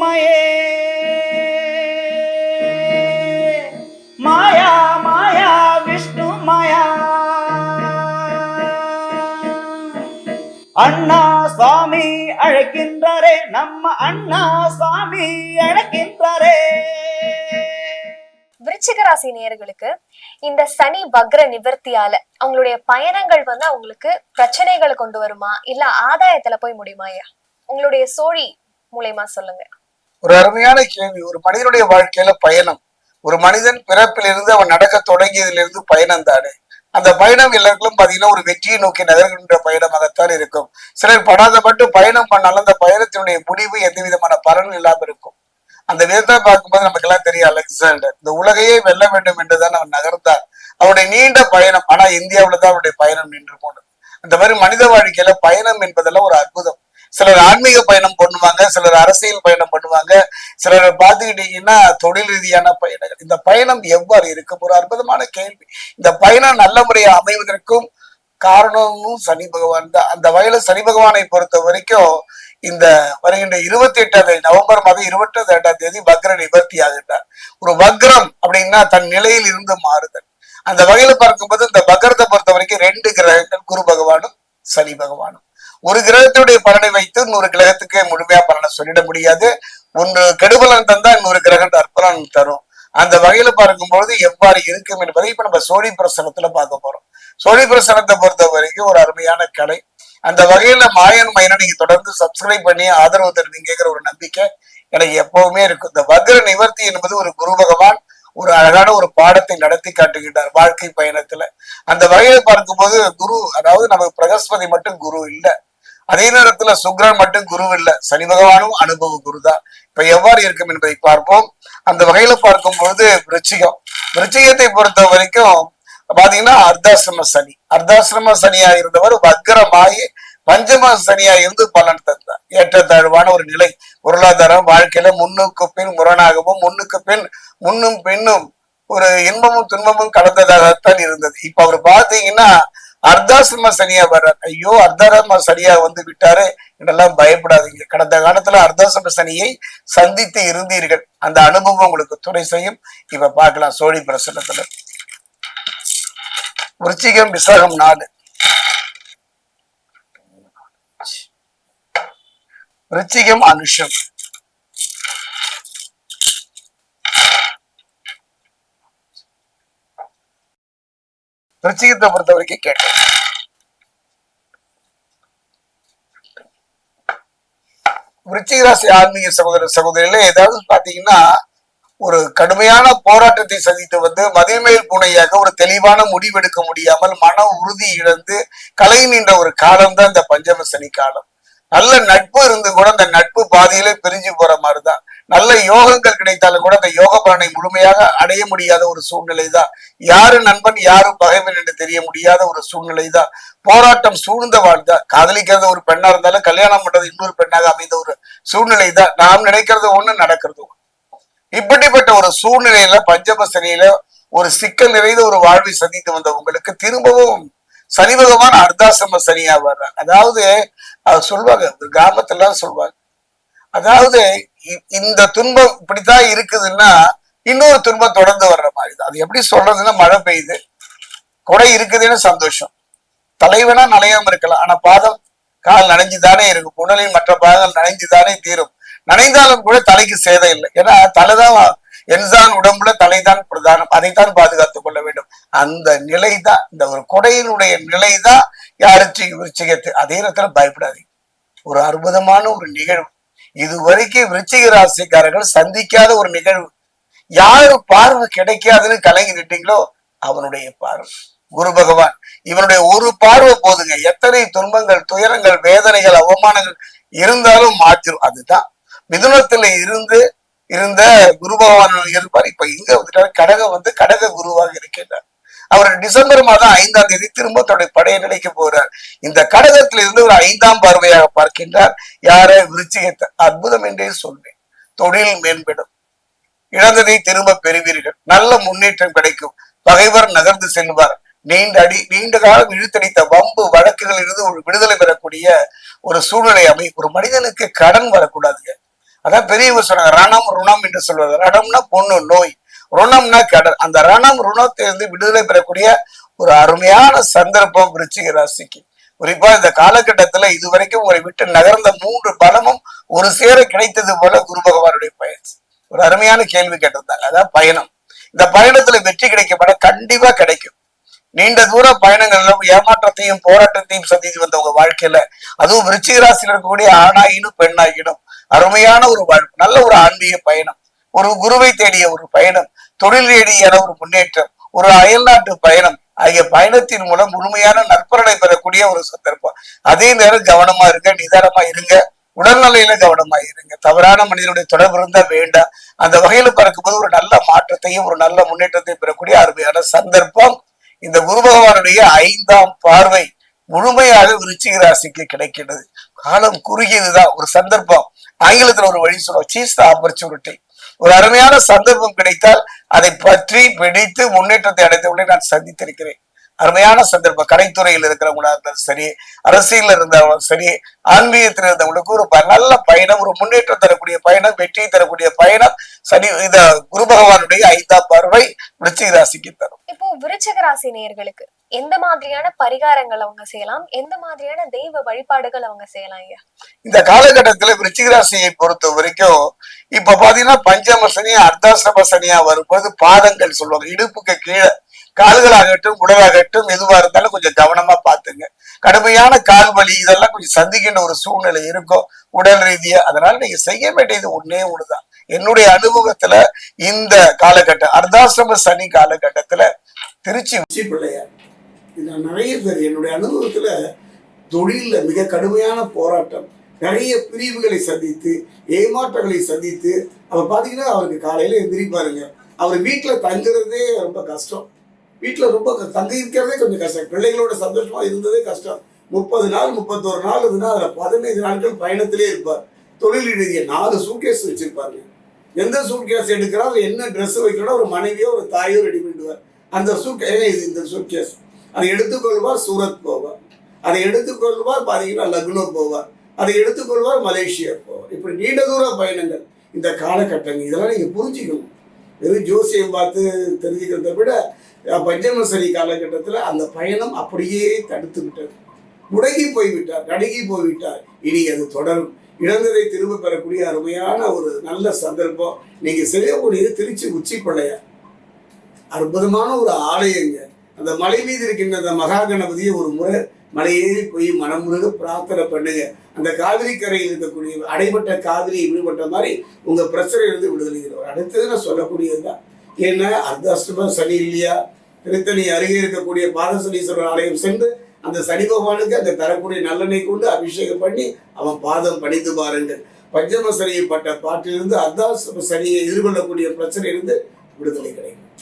மாயே மாயா மாயா விஷ்ணு மாயா. அண்ணா சுவாமி அழைக்கின்றாரே நம்ம அண்ணா சுவாமி அழைக்கின்றாரே. விருச்சிகராசி நேயர்களுக்கு இந்த சனி வக்ர நிவர்த்தியால அவங்களுடைய பயணங்கள் வந்து அவங்களுக்கு பிரச்சனைகளை கொண்டு வருமா? இல்ல ஆதாயத்துல போய் முடியுமா ஐயா? உங்களுடைய சோழி மூலயமா சொல்லுங்க. ஒரு அருமையான கேள்வி. ஒரு மனிதனுடைய வாழ்க்கையில பயணம். ஒரு மனிதன் பிறப்பிலிருந்து அவன் நடக்க தொடங்கியதிலிருந்து பயணம் தானே. அந்த பயணம் எல்லாருக்கும் பாத்தீங்கன்னா ஒரு வெற்றியை நோக்கி நகர்கின்ற பயணமாகத்தான் இருக்கும். சிலர் படாத மட்டும் பயணம் பண்ணாலும் அந்த பயணத்தினுடைய முடிவு எந்த விதமான பலன் இல்லாம இருக்கும். அந்த விதத்தை பார்க்கும்போது நமக்கு எல்லாம் தெரியும் அலெக்சாண்டர். இந்த உலகையே வெல்ல வேண்டும் என்றுதான் அவன் நகர்ந்தார் அவருடைய நீண்ட பயணம் ஆனா இந்தியாவில தான் அவருடைய பயணம் நின்று போனது. அந்த மாதிரி மனித வாழ்க்கையில பயணம் என்பதெல்லாம் ஒரு அற்புதம். சிலர் ஆன்மீக பயணம் பண்ணுவாங்க சிலர் அரசியல் பயணம் பண்ணுவாங்க சிலர் பார்த்துக்கிட்டீங்கன்னா தொழில் ரீதியான பயணங்கள். இந்த பயணம் எவ்வாறு இருக்கும் ஒரு அற்புதமான கேள்வி. இந்த பயணம் நல்ல முறையை அமைவதற்கும் காரணமும் சனி பகவான் தான். அந்த வகையில சனி பகவானை பொறுத்த வரைக்கும் இந்த வருகின்ற இருபத்தி எட்டாம் தேதி நவம்பர் மாதம் இருபத்தி எட்டாம் தேதி வக்ர நிவர்த்தி ஆகின்றார். ஒரு வக்ரம் அப்படின்னா தன் நிலையில் இருந்து மாறுதல். அந்த வகையில பார்க்கும்போது இந்த வக்ரத்தை பொறுத்த வரைக்கும் ரெண்டு கிரகங்கள் குரு பகவானும் சனி பகவானும். ஒரு கிரகத்துடைய பலனை வைத்து இன்னொரு கிரகத்துக்கு முழுமையா பலனை சொல்லிட முடியாது. ஒன்று கெடுபலன் தந்தா இன்னொரு கிரகம் அற்பலன் தரும். அந்த வகையில பார்க்கும்பொழுது எவ்வாறு இருக்கும் என்பதை இப்ப நம்ம சோழி பிரசனத்துல பார்க்க போறோம். சோழி பிரசனத்தை பொறுத்த வரைக்கும் ஒரு அருமையான கலை. அந்த வகையில மாயன் மயனை நீங்க தொடர்ந்து சப்ஸ்கிரைப் பண்ணி ஆதரவு தருவீங்கிற ஒரு நம்பிக்கை எனக்கு எப்பவுமே இருக்கும். இந்த வக்ர நிவர்த்தி என்பது ஒரு குரு பகவான் ஒரு அழகான ஒரு பாடத்தை நடத்தி காட்டுகின்றார் வாழ்க்கை பயணத்துல. அந்த வகையில பார்க்கும்போது குரு அதாவது நமக்கு பிரகஸ்பதி மட்டும் குரு இல்லை. அதே நேரத்துல சுக்ரன் மட்டும் குரு இல்ல. சனி பகவானும் அனுபவ குரு தான் இப்ப எவ்வாறு இருக்கும் என்பதை பார்ப்போம். அந்த வகையில பார்க்கும்பொழுது விருச்சிகம். விருச்சிகத்தை பொறுத்த வரைக்கும் பாத்தீங்கன்னா அர்த்தாசிரம சனி. அர்த்தாசிரம சனியா இருந்தவர் வக்ரமாயி பஞ்சம சனியா இருந்து பலன் தந்தார். ஏற்றத்தாழ்வான ஒரு நிலை. பொருளாதாரம் வாழ்க்கையில முன்னுக்கு பின் முரணாகவும் முன்னுக்கு பின் முன்னும் பின்னும் ஒரு இன்பமும் துன்பமும் கலந்ததாகத்தான் இருந்தது. இப்ப அவர் பாத்தீங்கன்னா அர்த்தாசிரம சனியா வர்றார் ஐயோ அர்த்தாசிரம சனியா வந்து விட்டாரு இதெல்லாம் பயப்படாதீங்க. கடந்த காலத்துல அர்த்தாசிரம சனியை சந்தித்து இருந்தீர்கள். அந்த அனுபவம் உங்களுக்கு துணை செய்யும். இப்ப பார்க்கலாம் சோழி பிரசனத்துல விருச்சிகம் விசாகம் நாடு விருச்சிகம் அனுஷம். ரிச்சிகத்தை பொறுத்த வரைக்கும் கேட்டேன். விருச்சிக ராசி ஆன்மீக சகோதர சகோதரியில ஏதாவது பாத்தீங்கன்னா ஒரு கடுமையான போராட்டத்தை சந்தித்து வந்து மதிமேல் பூனையாக ஒரு தெளிவான முடிவெடுக்க முடியாமல் மன உறுதி இழந்து கலை நின்ற ஒரு காலம் தான் இந்த பஞ்சம சனி காலம் நல்ல நட்பு இருந்து கூட அந்த நட்பு பாதியிலே பிரிஞ்சு போற மாதிரிதான். நல்ல யோகங்கள் கிடைத்தாலும் கூட அந்த யோக பலனை முழுமையாக அடைய முடியாத ஒரு சூழ்நிலை தான் யாரு நண்பன் யாரு பகைவன் என்று தெரிய முடியாத ஒரு சூழ்நிலை தான் போராட்டம் சூழ்ந்த வாழ்ந்தா காதலிக்கிறது ஒரு பெண்ணா இருந்தாலும் கல்யாணம் பண்றது இன்னொரு பெண்ணாக அமைந்த ஒரு சூழ்நிலை தான் நாம் நினைக்கிறது ஒண்ணு நடக்கிறது இப்படிப்பட்ட ஒரு சூழ்நிலையில பஞ்சம சனியில ஒரு சிக்கல் நிறைந்த ஒரு வாழ்வை சந்தித்து வந்த உங்களுக்கு திரும்பவும் சனி பகவான் அர்த்தாசிரம சனியா வர்றார் அதாவது அவர் சொல்லுவாங்க ஒரு கிராமத்துல சொல்லுவாங்க அதாவது இந்த துன்பம் இப்படித்தான் இருக்குதுன்னா இன்னொரு துன்பம் தொடர்ந்து வர்ற மாதிரி தான். அது எப்படி சொல்றதுன்னா மழை பெய்யுது. கொடை இருக்குதுன்னு சந்தோஷம். தலைவனா நனையாம இருக்கலாம். ஆனா பாதம் கால் நனைஞ்சுதானே இருக்கும். உடலின் மற்ற பாதங்கள் நனைஞ்சுதானே தீரும். நனைந்தாலும் கூட தலைக்கு சேதம் இல்லை ஏன்னா தலைதான் என்சான் உடம்புல தலைதான் பிரதானம். அதைத்தான் பாதுகாத்துக் கொள்ள வேண்டும். அந்த நிலைதான் இந்த ஒரு கொடையினுடைய நிலைதான் யாருக்கு விருச்சிகத்து. அதே நேரத்துல பயப்படாதீங்க. ஒரு அற்புதமான ஒரு நிகழ்வு. இதுவரைக்கும் விருச்சிக ராசிக்காரர்கள் சந்திக்காத ஒரு நிகழ்வு. யாரு பார்வை கிடைக்காதுன்னு கலங்கி நிட்டீங்களோ அவனுடைய பார்வை. குரு பகவான் இவனுடைய ஒரு பார்வை போதுங்க. எத்தனை துன்பங்கள் துயரங்கள் வேதனைகள் அவமானங்கள் இருந்தாலும் மாற்றிடும் அதுதான். மிதுனத்துல இருந்து இருந்த குரு பகவான் இருப்பார். இப்ப இங்க வந்துட்டாரு. கடகம் வந்து கடக குருவாக இருக்கின்றார். அவர் டிசம்பர் மாதம் ஐந்தாம் தேதி திரும்ப தன்னுடைய படைய நிலைக்கு போறார். இந்த கடகத்தில் இருந்து ஒரு ஐந்தாம் பார்வையாக பார்க்கின்றார். யார? விருச்சிகத்தை. அற்புதம் என்றே சொன்னேன். தொழில் மேம்படும் இழந்ததை திரும்ப பெறுவீர்கள். நல்ல முன்னேற்றம் கிடைக்கும். பகைவர் நகர்ந்து செல்வார். நீண்ட அடி நீண்ட காலம் இழுத்தடித்த வம்பு வழக்குகளில் இருந்து ஒரு விடுதலை பெறக்கூடிய ஒரு சூழ்நிலை அமை ஒரு மனிதனுக்கு கடன் வரக்கூடாதுங்க. அதான் பெரியவர் சொன்னாங்க ரணம் ருணம் என்று சொல்வது ரணம்னா பொண்ணு நோய். ருணம்னா கடல். அந்த ரணம் ருணத்திலிருந்து விடுதலை பெறக்கூடிய ஒரு அருமையான சந்தர்ப்பம் விருச்சிக ராசிக்கு. குறிப்பா இந்த காலகட்டத்துல இதுவரைக்கும் ஒரு விட்டு நகர்ந்த மூன்று பலமும் ஒரு சேர கிடைத்தது போல குரு பகவானுடைய பயிற்சி ஒரு அருமையான கேள்வி கேட்டிருந்தாங்க. அதான் பயணம். இந்த பயணத்துல வெற்றி கிடைக்கப்பட கண்டிப்பா கிடைக்கும். நீண்ட தூர பயணங்கள்ல ஏமாற்றத்தையும் போராட்டத்தையும் சந்தித்து வந்த உங்க வாழ்க்கையில அதுவும் விருச்சிக ராசியில் இருக்கக்கூடிய ஆணாயினும் பெண்ணாயினும் அருமையான ஒரு வாழ்வு நல்ல ஒரு ஆன்மீக பயணம். ஒரு குருவை தேடிய ஒரு பயணம் தொழில் ரீதியான ஒரு முன்னேற்றம் ஒரு அயல்நாட்டு பயணம் ஆகிய பயணத்தின் மூலம் முழுமையான நற்பலனை பெறக்கூடிய ஒரு சந்தர்ப்பம். அதே நேரம் கவனமா இருங்க நிதானமா இருங்க உடல்நிலையில கவனமா இருங்க. தவறான மனிதனுடைய தொடர்பு இருந்தா வேண்டாம். அந்த வகையில பார்க்கும்போது ஒரு நல்ல மாற்றத்தையும் ஒரு நல்ல முன்னேற்றத்தையும் பெறக்கூடிய அருமையான சந்தர்ப்பம். இந்த குரு பகவானுடைய ஐந்தாம் பார்வை முழுமையாக விருச்சிக ராசிக்கு கிடைக்கின்றது. காலம் குறுகியதுதான் ஒரு சந்தர்ப்பம். ஆங்கிலத்துல ஒரு வழி சொல்லுவோம் சீஸ் ஆப்பர்ச்சுனிட்டி. ஒரு அருமையான சந்தர்ப்பம் கிடைத்தால் அதை பற்றி பிடித்து முன்னேற்றத்தை அடைந்தவுடனே நான் சந்தித்திருக்கிறேன். அருமையான சந்தர்ப்பம். கலைத்துறையில் இருக்கிறவங்களா இருந்தாலும் சரி அரசியல் இருந்தவங்களும் சரி ஆன்மீகத்தில் இருந்தவங்களுக்கு ஒரு நல்ல பயணம் ஒரு முன்னேற்றம் தரக்கூடிய பயணம் வெற்றி தரக்கூடிய பயணம் சனி இந்த குரு பகவானுடைய ஐந்தாம் பார்வை விருச்சிக ராசிக்கு தரும். இப்போ விருச்சிக ராசி நேயர்களுக்கு எந்த மாதிரியான பரிகாரங்கள் அவங்க செய்யலாம்? எந்த மாதிரியான தெய்வ வழிபாடுகள் அவங்க செய்யலாம் ஐயா? இந்த காலகட்டத்துல விருச்சிக ராசியை பொறுத்த வரைக்கும் இப்ப பாத்தீங்கன்னா பஞ்சம சனி அர்த்தாசிரம சனியா வரும்போது பாதங்கள் சொல்லுவாங்க. இடுப்புக்கு கீழே கால்களாகட்டும் உடலாகட்டும் எதுவா இருந்தாலும் கொஞ்சம் கவனமா பாத்துங்க கடுமையான கால் வலி இதெல்லாம் கொஞ்சம் சந்திக்கின்ற ஒரு சூழ்நிலை இருக்கும் உடல் ரீதியா. அதனால நீங்க செய்ய வேண்டியது ஒன்னே ஒண்ணுதான். என்னுடைய அனுபவத்துல இந்த காலகட்டம் அர்த்தாசிரம சனி காலகட்டத்துல திருச்சி உச்சி பிள்ளையார் நான் நிறைய பேர் என்னுடைய அனுபவத்துல தொழில மிக கடுமையான போராட்டம். நிறைய பிரிவுகளை சந்தித்து ஏமாற்றங்களை சந்தித்து அவர் பார்த்தீங்கன்னா அவருக்கு காலையில் எந்திரிப்பாருங்க. அவர் வீட்டில் தங்குறதே ரொம்ப கஷ்டம். வீட்டில் ரொம்ப க- தங்கி இருக்கிறதே கொஞ்சம் கஷ்டம். பிள்ளைகளோட சந்தோஷமாக இருந்ததே கஷ்டம். முப்பது நாள் முப்பத்தோரு நாள் இருந்தால் அதில் பதினைந்து நாட்கள் பயணத்திலே இருப்பார். தொழில் ரீதியா நாலு சூட்கேஸ் வச்சிருப்பாருங்க. எந்த சூட்கேஸ் எடுக்கிறார் என்ன ட்ரெஸ் வைக்கணும் ஒரு மனைவியோ ஒரு தாயோ ரெடி பண்ணிடுவார். அந்த சூட் இது இந்த சூட்கேஸ் அதை எடுத்துக்கொள்வார் சூரத் போவார். அதை எடுத்துக்கொள்வார் பார்த்தீங்கன்னா லக்னோ போவார். அதை எடுத்துக்கொள்வார் மலேசியா போவார். இப்படி நீண்ட தூர பயணங்கள் இந்த காலகட்டங்கள் இதெல்லாம் நீங்கள் புரிஞ்சுக்கணும். வெறும் ஜோசியம் பார்த்து தெரிஞ்சுக்கிறத விட பஞ்சமசரி காலகட்டத்தில் அந்த பயணம் அப்படியே தடுத்து விட்டது முடங்கி போய்விட்டார் நடுங்கி போய்விட்டார். இனி அது தொடரும். இழந்ததை திரும்ப பெறக்கூடிய அருமையான ஒரு நல்ல சந்தர்ப்பம் நீங்கள் செய்யக்கூடியது திருச்சி உச்சி பிள்ளையார் அற்புதமான ஒரு ஆலயங்க. அந்த மலை மீது இருக்கின்ற அந்த மகா கணபதியை ஒரு முறை மலையேறி போய் மனமுருக பிரார்த்தனை பண்ணுங்க. அந்த காவிரி கரையில் இருக்கக்கூடிய அடைபட்ட காவிரி விடுபட்ட மாதிரி உங்க பிரச்சனையிலிருந்து விடுதலை அடுத்தது நான் சொல்லக்கூடியதுதான். ஏன்னா அர்த்தாஷ்டம சனி இல்லையா? திருத்தணி அருகே இருக்கக்கூடிய பாதசனீஸ்வரர் ஆலயம் சென்று அந்த சனி பகவானுக்கு அந்த தரக்கூடிய நல்லெண்ணெய் கொண்டு அபிஷேகம் பண்ணி அவன் பாதம் பணிந்து பாருங்கள். பஞ்சம சனியை பட்ட பாட்டிலிருந்து அர்த்தாஷ்டம சனியை எதிர்கொள்ளக்கூடிய பிரச்சனையிலிருந்து விடுதலை கிடைக்கும்.